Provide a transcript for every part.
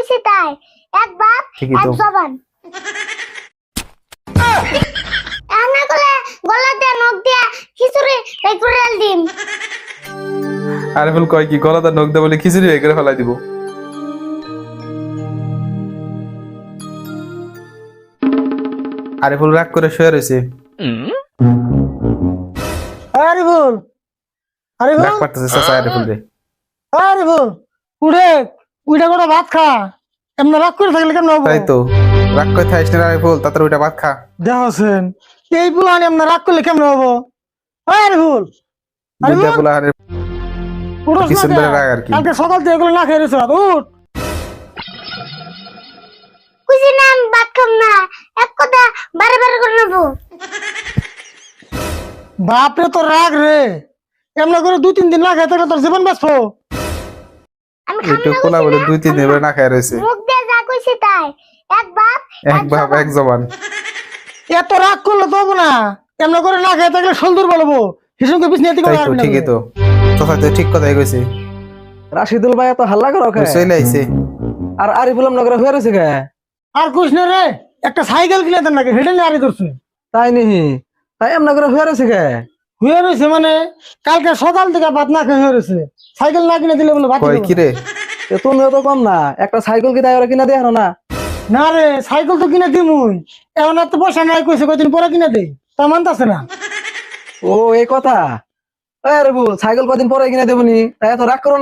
কইছে তাই। এক বাপ এক। জবান। এনা করে গলাতে নখ দিয়া খিচুড়ি এই করে দিম। আরিফুল কয় কি গলাটা নখ দেবো বলে খিচুড়ি হয়ে করে ফেলাই দিব। আরিফুল রাগ করে শুয়ে রয়েছে। আরে বল আরে রাগ বল পারতেছে চাচা আরিফুল রে। আরে বল উড়ে উইটা করে ভাত খা। এমনি রাগ করে থাকলে কেমন হব? তাই তো রাগ করে থাইস না তাড়াতাড়ি ওইটা ভাত খা। দেখছেন। এই বুলানি এমনি রাগ করলে কেমন হব? আরে ভুল আরে উঠোস না সুন্দর রাগ আর কি। কালকে সকাল থেকে এগুলো না খেয়ে রয়েছে উঠ। কইছি না ভাত খাম না। এক কথা বারে বারে করে নেব। বাপরে তোর রাগ রে। এমনি করে দুই তিন দিন না খেয়ে তোর জীবন বাঁচবো। একটু না কইছি বলে দুই তিন দিন না। খায় রয়েছে। মুখ দিয়ে যা কইছে তাই। এক বাপ এক ভাব এক জবান। এত রাগ করলে তো হব না। এমনি করে না খেয়ে থাকলে সলদুর বলব হিসুকে বিছনে থেকে তাই তো ঠিকই তো। চাচা তো ঠিক কথাই কইছে। রাশিদুল ভাই এত হাল্লা করো কে? চলে আইছে। আর আরিফুল নগরে হয়ে রয়েছে কে আর কৃষ্ণ রে একটা সাইকেল কিনে দেন নাকি হেঁটে নিয়ে আরে ধরছে। তাই নিহি। তাই এমন করে হয়ে রয়েছে কে হয়ে রয়েছে মানে কালকে সকাল থেকে ভাত না খেয়ে হয়ে রয়েছে। সাইকেল না কিনে দিলে বলে ভাত দিবে কি না। রে এ তো কম না। একটা সাইকেল কি তাই ওরা কিনা দেয় না? না রে সাইকেল তো কিনে দিমুই এখন এত পয়সা নাই কইছে কয়দিন পরে কিনে দেই। তা মানতাছে না। ও এই কথা? আরে সাইকেল কদিন পরে কিনা দেবনি তাই এত রাগ করো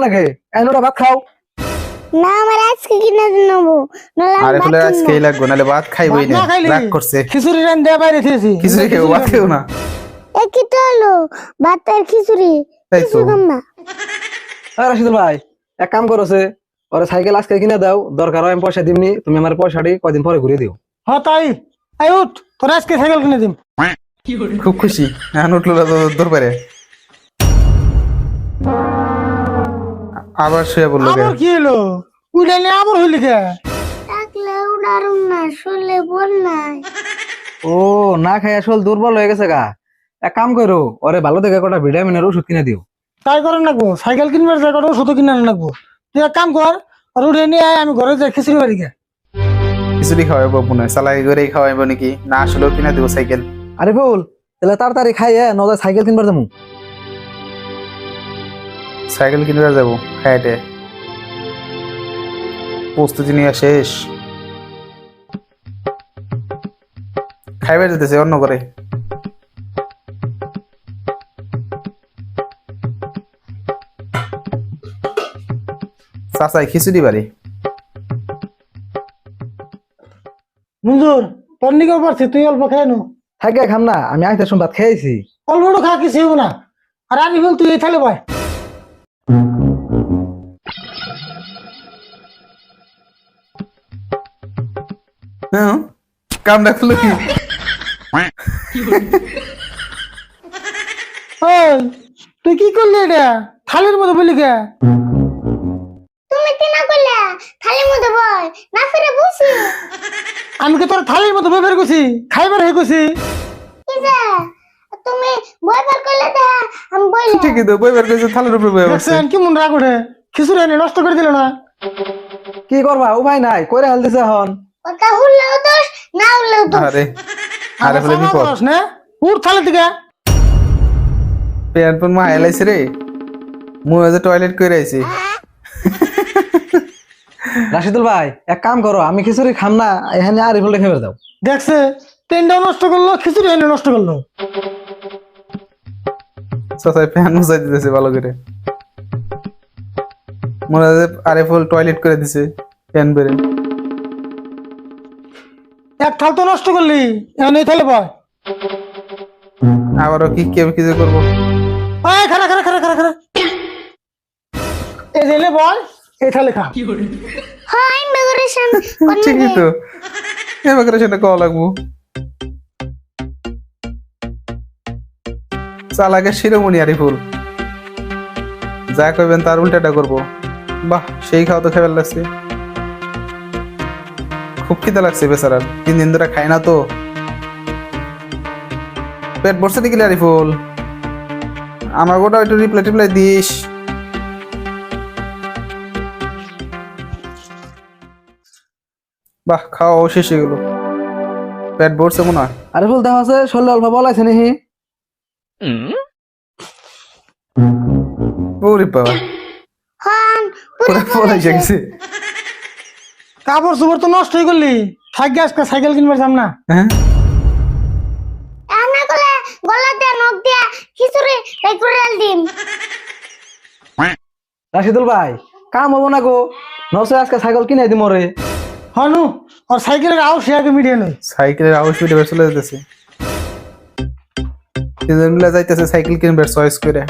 ওটা ভাত খাও। না আমার আজকে কিনে ভাত আরিফুলের খাম আজকে না। লাগবে নাহলে ভাত খাইবই না। না রাগ করছে। খিচুড়ি রান দেয়া বাইরে খিচুড়ি খেও ভাত খেও না। কি তো হলো? ভাতের খিচুড়ি। কিছু তো। না। আরে রাশিদুল ভাই এক কাম করছে ওরা সাইকেল আজকে কিনে দাও দরকার হয় আমি পয়সা দিমনি তুমি আমার পয়সাটি কদিন পরে ঘুরিয়ে দিও। হ তাই। আই উঠ তোর আজকে সাইকেল কিনে দিম। খুব খুশি। এখন উঠল না তো দূর আবার শুয়ে বলল আবার কি হলো? উইটা আবার হইলি কে? থাকলে উড়ারুম না শুনলে বল নাই। ও না খাই আসল দুর্বল হয়ে গেছে গা। এক কাম করো ওরে ভালো দেখে কটা ভিটামিনের ওষুধ কিনে দিও। তাই করেন নাকবো সাইকেল কিনবার জায়গাটা শুধু কিনে আনে নাকবো তুই এক কাম কর আর উঠে নিয়ে আয় আমি ঘরে যাই খিচুড়ি বাড়ি গে খিচুড়ি খাওয়াইবো মনে হয় চালাই করেই খাওয়াইবো নাকি? না আসলেও কিনা দিব সাইকেল। আরে বল তাহলে তাড়াতাড়ি খাইয়ে নজর সাইকেল কিনবার যাব। সাইকেল কিনবে যাব খাইটে প্রস্তুতি নিয়ে শেষ। খাইবে যেতেছে অন্য করে চাচাই খিচুড়ি বাড়ি। মঞ্জুর তোর নিকেও পারছি তুই অল্প খেয়ে নো। থাকে খাম না আমি আইতে সময় ভাত খেয়েছি। অল্পটা খা কিছু হব না। আর আমি বল তুই থালে ভাই হ্যাঁ কাম ডাকলো কি? তুই কি করলি এটা? থালির মধ্যে বলি কে? কি না করলে থালির মধ্যে বল। না ফিরে বসি আমি কি তোর থালির মধ্যে করছি? খাইবার হয়ে কি যে? তুমি বই বার করলে আমি বইলে। ঠিকই তো বই বের করেছে থালের উপরে বই দেখছেন কি মন রাগ ওঠে? খিচুড়ি এনে নষ্ট করে দিল না। কি করবা? উপায় নাই করে হালতেছে এখন। কথা হুললেও দোষ না হুললেও দোষ। আরে আরে বলে আমার বিপদ। না। থালে থেকে। প্যান্ট মা এলাইছে রে। মুই যে টয়লেট করে আইছি। রাশিদুল ভাই এক কাম করো আমি খিচুড়ি খাম না এখানে আর ইফুলটা খেয়ে দাও। দেখছে পেনটাও নষ্ট করল খিচুড়ি এনে নষ্ট করল। চাচাই প্যান্ট মুছাই দিতেছে ভালো করে। মনে হয় যে টয়লেট করে দিছে বেড়ে। এক থাল তো নষ্ট করলি এখন এই থালে বয়। আবারও কি কেউ কিছু করব? খারা খারা খারা খারা খারা এই দিলে বয়। এই থালে খা হ্যাঁ ইমিগ্রেশন ঠিকই তো। করে সেটা কওয়া লাগবো। শিরোমণি আরি ফুল যা কইবেন তার উল্টাটা করব। বাহ সেই খাওয়া তো খেয়ে লাগছে। খুব খিদে লাগছে বেচারার। তিন দিন ধরে খায় না তো। পেট ভরছে নাকি আরি ফুল আমার গোটা একটু রিপ্লাই টিপ্লাই দিস। বাহ খাওয়া শেষ হয়ে গেল। পেট ভরছে মনে হয়। আরে ফুল দেখা আছে শরীরে অল্প বল আছে নাহি। ওরে বাবা। গেছে কাপড় চোপড় তো নষ্ট হয়ে থাকি আজকে সাইকেল কিনবার যাম না। হ্যাঁ? না করলে গলা দিয়ে নখ দিয়ে খিচুড়ি রেগুলার দিন রাশিদুল ভাই কাম হব না গো। নসে আজকে সাইকেল কিনে দিম রে। হনু আর সাইকেলের আউস আগে মিডিয়ে লই। সাইকেলের আওয়াজ পিঠে বের চলে যেতেছে। তিনজন যাইতেছে, সাইকেল কিনবে চয়েস করে।